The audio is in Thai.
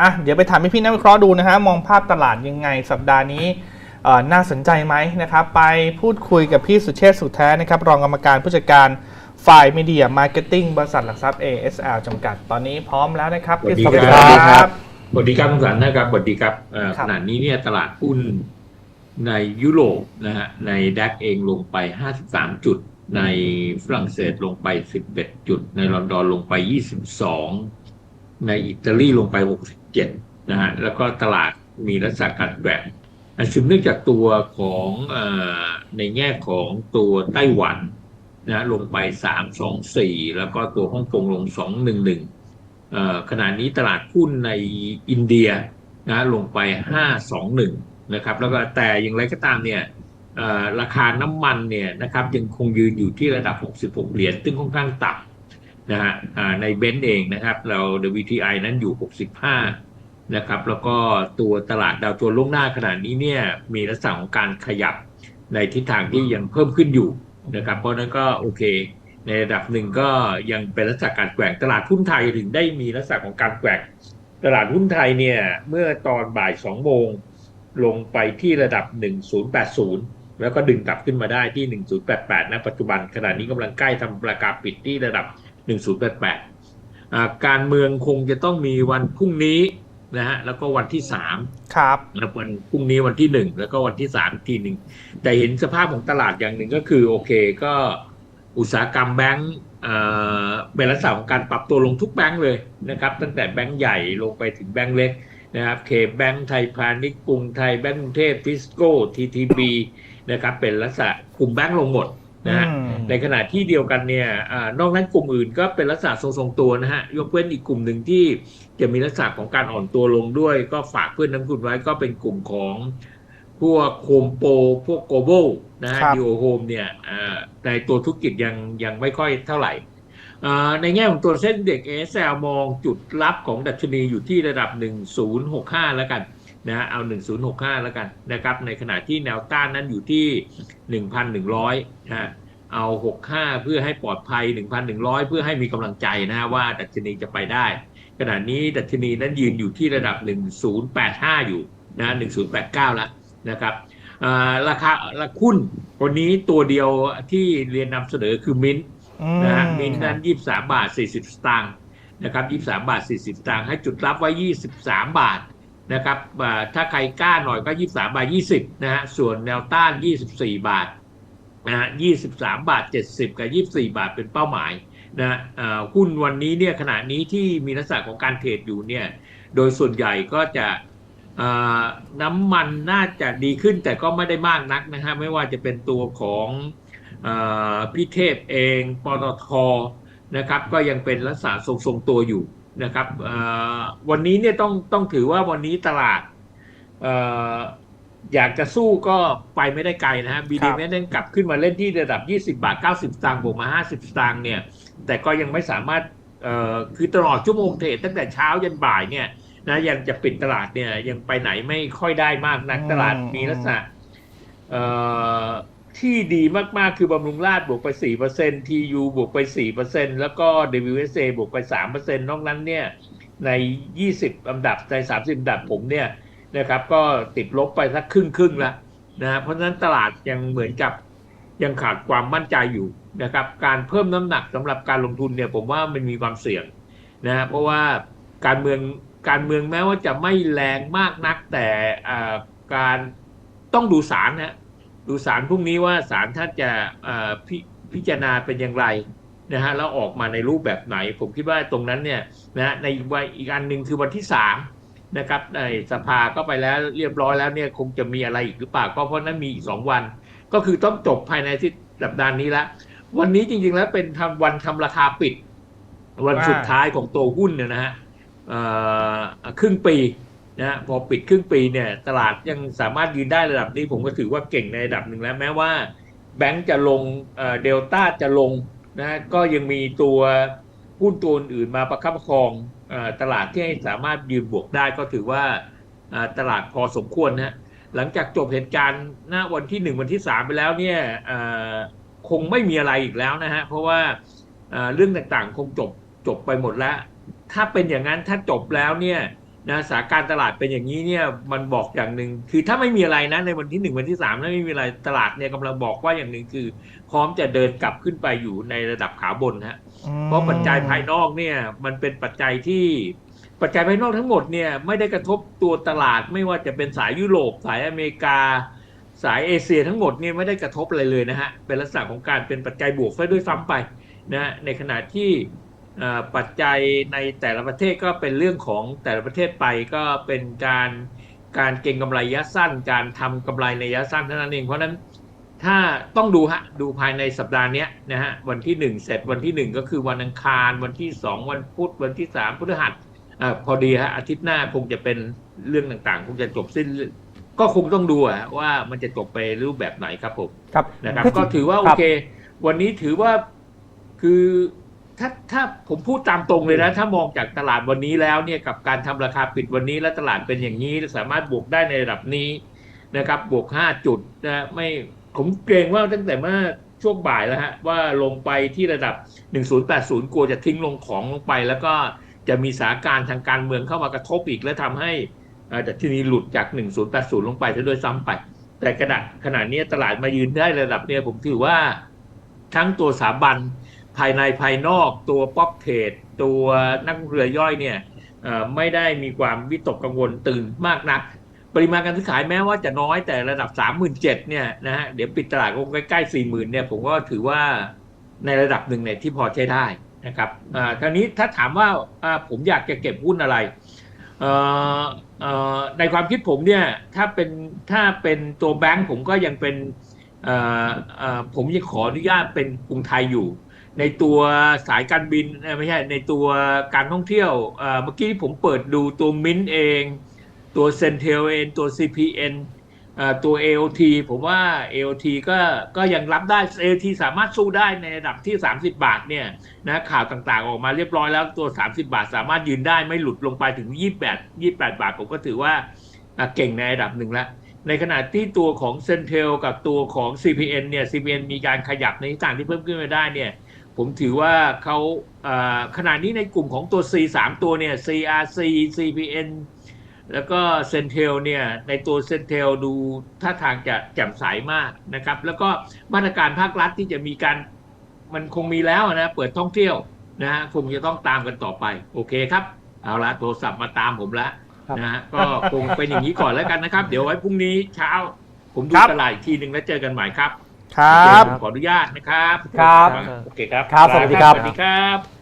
อะเดี๋ยวไปถามพี่พี่นักวิเคราะห์ดูนะฮะมองภาพตลาดยังไงสัปดาห์นี้เอ่อน่าสนใจไหมนะครับ ไปพูดคุยกับพี่สุเชษฐ์สุแท้นะครับ รองกรรมการผู้จัดการฝ่ายมีเดียมาร์เก็ตติ้งบริษัทหลักทรัพย์ ASL จำกัดตอนนี้พร้อมแล้วนะครับพี่สวัสดีสุครับสวัสดีครับสวัสดีครับคุณสันนะครับสวัสดีครับเอ่อครัขบณะนี้เนี่ยตลาดหุ้นในยุโรปนะฮะในดัคเองลงไป 53 จุด ในฝรั่งเศสลงไป 11 จุด ในลอนดอนลงไป 22 ในอิตาลีลงไป 7นะฮะแล้วก็ตลาดมีลักษณะการแกว่งอันสืบเนื่องจากตัวของอในแง่ของตัวไต้หวันนะฮะลงไป 324 แล้วก็ตัวฮ่องกงลง 211เอ่อขณะนี้ตลาดหุ้นในอินเดียนะลงไป 521นะครับแล้วก็แต่อย่างไรก็ตามเนี่ยราคาน้ำมันเนี่ยนะครับยังคงยืนอยู่ที่ระดับ 66 เหรียญซึ่งค่อนข้างต่ำนะฮะในเบนซ์เองนะครับ เรา WTI นั้นอยู่ 65 นะครับแล้วก็ตัวตลาดดาวโจนส์ล่วงหน้าขนาดนี้เนี่ยมีลักษณะของการขยับในทิศทางที่ยังเพิ่มขึ้นอยู่นะครับเพราะฉะนั้นก็โอเค ในระดับหนึ่งก็ยังเป็นลักษณะการแกว่งตลาดหุ้นไทยถึงได้มีลักษณะของการแกว่งตลาดหุ้นไทยเนี่ยเมื่อตอนบ่ายสองโมงลงไปที่ระดับ 1080 แล้วก็ดึงกลับขึ้นมาได้ที่ 1088ณปัจจุบันขณะนี้กำลังใกล้ทำราคาปิดที่ระดับ 1088อ่าการเมืองคงจะต้องมีวันพรุ่งนี้ นะฮะแล้วก็วันที่3ครับแล้ววันพรุ่งนี้วันที่หนึ่งแล้วก็วันที่สามอีกทีหนึ่งแต่เห็นสภาพของตลาดอย่างหนึ่งก็คือ โอเคก็อุตสาหกรรมแบงก์เอ่อเป็นลักษณะของการปรับตัวลงทุกแบงก์เลยนะครับ ตั้งแต่แบงก์ใหญ่ลงไปถึงแบงก์เล็กนะครับเคแบงก์ไทยพาณิชย์กรุงไทยแบงก์กรุงเทพทิสโก้ทีทีบีนะครับเป็นลักษณะกลุ่มแบงก์ลงหมด นะฮะอืมในขณะที่เดียวกันเนี่ยอานอกนั้นกลุ่มอื่นก็เป็นลักษณะทรงๆตัวนะฮะยกเว้นอีกกลุ่มหนึ่งที่จะมีลักษณะของการอ่อนตัวลงด้วย ก็ฝากเพื่อนนักลงทุนไว้ก็เป็นกลุ่มของพวกโฮมโปรพวกโกลบอลนะฮะครับดิโอโฮมเนี่ยอ่าในตัวธุรกิจยังยังไม่ค่อยเท่าไหร่อ่าในแง่ของตัวเส้นเด็ก ASL มองจุดรับของดัชนีอยู่ที่ระดับ 1065 แล้วกัน นะฮะเอา 1065 แล้วกันนะครับ ในขณะที่แนวต้านนั้นอยู่ที่ 1,100นะฮะเอา 65 เพื่อให้ปลอดภัย 1,100 เพื่อให้มีกำลังใจนะฮะว่าดัชนีจะไปได้ ขณะนี้ดัชนีนั้นยืนอยู่ที่ระดับ 1085 อยู่นะ1089 แล้วนะครับอ่าราคาราหุ้นวันนี้ตัวเดียวที่เรียนนำเสนอคือมินท์อืมนะฮะมินท์นั้น 23 บาท 40 สตางค์นะครับ 23 บาท 40 สตางค์ให้จุดรับไว้ 23 บาท นะครับถ้าใครกล้าหน่อยก็ 23 บาท 20 นะฮะ ส่วนแนวต้าน 24 บาทนะฮะ 23 บาท 70 กับ 24 บาทเป็นเป้าหมายนะฮะหุ้นวันนี้เนี่ยขณะนี้ที่มีลักษณะของการเทรดอยู่เนี่ย โดยส่วนใหญ่ก็จะน้ำมันน่าจะดีขึ้นแต่ก็ไม่ได้มากนักนะฮะ ไม่ว่าจะเป็นตัวของอพิเทพเอง ปตทนะครับ ก็ยังเป็นลักษณะทรงๆตัวอยู่ นะครับเอ่อวันนี้เนี่ยต้องต้องถือว่าวันนี้ตลาดเอ่ออยากจะสู้ก็ไปไม่ได้ไกลนะฮะบีครัดีบเมนกลับขึ้นมาเล่นที่ระดับ 20 บาท 90 สตางค์บวกมา 50 สตางค์เนี่ย แต่ก็ยังไม่สามารถเอ่อคือตลอดชั่วโมงเทรดตั้งแต่เช้ายันบ่ายเนี่ยนะยังจะปิดตลาดเนี่ยยังไปไหนไม่ค่อยได้มากนักอืมตลาดมีลักษณะเอ่อ ที่ดีมากๆ คือบำรุงราชบวกไป4% TU บวกไป 4%แล้วก็ WSA บวกไป 3%นอกนั้นเนี่ยใน 20 อันดับใน 30 อันดับผมเนี่ยนะครับก็ติดลบไปสักครึ่งครึ่งล้วนะเพราะฉะนั้นตลาดยังเหมือนกับยังขาดความมั่นใจอยู่นะครับการเพิ่มน้ำหนักสำหรับการลงทุนเนี่ยผมว่ามันมีความเสี่ยงนะเพราะว่าการเมืองการเมืองแม้ว่าจะไม่แรงมากนักแต่การต้องดูสารนะ ดูสารพรุ่งนี้ว่าสารท่านจะพพิจารณาเป็นอย่างไรนะฮะแล้วออกมาในรูปแบบไหน ผมคิดว่าตรงนั้นเนี่ยนะฮะในวันอีกอันหนึ่งคือวันที่สามนะครับในสภาก็ไปแล้วเรียบร้อยแล้วเนี่ยคงจะมีอะไรอีกหรือเปล่าก็เพราะนั้นมีอีกสองวัน ก็คือต้องจบภายในที่สัปดาห์นี้ละวันนี้จริงๆแล้วเป็นทำวันทำราคาปิด วันสุดท้ายของตัวหุ้นเนี่ยนะฮะครึ่งปี นะฮะพอปิดครึ่งปีเนี่ยตลาดยังสามารถยืนได้ระดับนี้ผมก็ถือว่าเก่งในระดับหนึ่งแล้ว แม้ว่าแบงก์จะลงเดลต้าจะลงนะฮะก็ยังมีตัวหุ้นตัวอื่นมาประคับประคองตลาดที่ให้สามารถยืนบวกได้ก็ถือว่าตลาดพอสมควรนะฮะหลังจากจบเหตุการณ์ณวันที่หนึ่งวันที่สามไปแล้วเนี่ยคงไม่มีอะไรอีกแล้วนะฮะเพราะว่าเรื่องต่างๆ คงจบจบไปหมดแล้ว ถ้าเป็นอย่างนั้นถ้าจบแล้วเนี่ย นะสถานการณ์ตลาดเป็นอย่างนี้เนี่ยมันบอกอย่างหนึ่งคือถ้าไม่มีอะไรนะในวันที่หนึ่งวันที่สามถ้าไม่มีอะไรตลาดเนี่ยกำลังบอกว่าอย่างหนึ่งคือ พร้อมจะเดินกลับขึ้นไปอยู่ในระดับขาบนฮะอืมเพราะปัจจัยภายนอกเนี่ยมันเป็นปัจจัยที่ปัจจัยภายนอกทั้งหมดเนี่ยไม่ได้กระทบตัวตลาดไม่ว่าจะเป็นสายยุโรปสายอเมริกา สายเอเชียทั้งหมดเนี่ยไม่ได้กระทบอะไรเลยนะฮะเป็นลักษณะของการเป็นปัจจัยบวกซะด้วยซ้ำไปนะฮะในขณะที่เอ่อ ปัจจัยในแต่ละประเทศก็เป็นเรื่องของแต่ละประเทศไปก็เป็นการการเก็งกำไรระยะสั้น การทำกำไรในระยะสั้นเท่านั้นเองเพราะฉะนั้นถ้าต้องดูฮะดูภายในสัปดาห์เนี้ยนะฮะวันที่หนึ่งเสร็จวันที่หนึ่งก็คือวันอังคาร วันที่สองวันพุธวันที่สามพฤหัสอ่าพอดีฮะอาทิตย์หน้าคงจะเป็นเรื่องต่างๆ คงจะจบสิ้น ก็คงต้องดูอะว่ามันจะจบไปรูปแบบไหนครับผมครับนะครับพี่ก็ถือว่าคโอรับเค วันนี้ถือว่าคือ ถ้าถ้าผมพูดตามตรงเลยนะ ถ้ามองจากตลาดวันนี้แล้วเนี่ยกับการทำราคาปิดวันนี้และตลาดเป็นอย่างนี้สามารถบวกได้ในระดับนี้นะครับบวก 5 จุดนะไม่ผมเกรงว่าตั้งแต่เมื่อช่วงบ่ายแล้วฮะว่าลงไปที่ระดับ 1080 กลัวจะทิ้งลงของลงไป แล้วก็จะมีสถานการณ์ทางการเมืองเข้ามากระทบอีกและทำให้อ่อแต่ทีนี้หลุดจาก 1080 ลงไปซะด้วยซ้ำไป แต่ขณะขณะนี้ตลาดมายืนได้ระดับเนี่ยผมถือว่าทั้งตัวสถาบัน ภายในภายนอกตัวป๊อปเทรดตัวนักเรือย่อยเนี่ยไม่ได้มีความวิตกกังวลตื่นมากนัก ปริมาณการซื้อขายแม้ว่าจะน้อยแต่ระดับ 37,000เนี่ยนะฮะเดี๋ยวปิดตลาดก็คงใกล้ๆ40,000เนี่ยผมก็ถือว่าในระดับหนึ่งเนี่ยที่พอใช้ได้นะครับอ่าคราวนี้ถ้าถามว่าอ่าผมอยากจะเก็บหุ้นอะไรเอ่อเอ่อในความคิดผมเนี่ยถ้าเป็นถ้าเป็นตัวแบงก์ผมก็ยังเป็นเอ่อเอ่อผมยังขออนุญาตเป็นกรุงไทยอยู่ ในตัวสายการบินไม่ใช่ในตัวการท่องเที่ยวเมื่อกี้ผมเปิดดูตัวมิ้นเอง ตัวเซนเทลเองตัว CPN เอ่อตัว AOT ผมว่า AOT ก็ก็ยังรับได้ AOT สามารถสู้ได้ในระดับที่ 30 บาทเนี่ยนะข่าวต่างๆออกมาเรียบร้อยแล้วตัว 30 บาท สามารถยืนได้ไม่หลุดลงไปถึง 28 28 บาท ผมก็ถือว่าเก่งในระดับหนึ่งแล้ว ในขณะที่ตัวของเซนเทลกับตัวของ CPN เนี่ย CPN มีการขยับในทิศทางที่เพิ่มขึ้นมาได้เนี่ย ผมถือว่าเขาอ่าขณะนี้ในกลุ่มของตัว C 3 ตัวเนี่ย CRC CPN แล้วก็เซนเทลเนี่ยในตัวเซนเทลดูท่าทางจะแจ่มใสมากนะครับ แล้วก็มาตรการภาครัฐที่จะมีการมันคงมีแล้วนะเปิดท่องเที่ยวนะฮะคงจะต้องตามกันต่อไป โอเคครับ เอาละโทรศัพท์มาตามผมแล้วครับนะฮะก็คงเป็นอย่างนี้ก่อนแล้วกันนะครับ เดี๋ยวไว้พรุ่งนี้เช้า ผมดูครับตลาดอีกทีหนึ่งแล้วเจอกันใหม่ครับ ครับโอเผมขออนุญาตนะครับครับ โอเคครับครับสวัสดีครับ สวัสดีครับ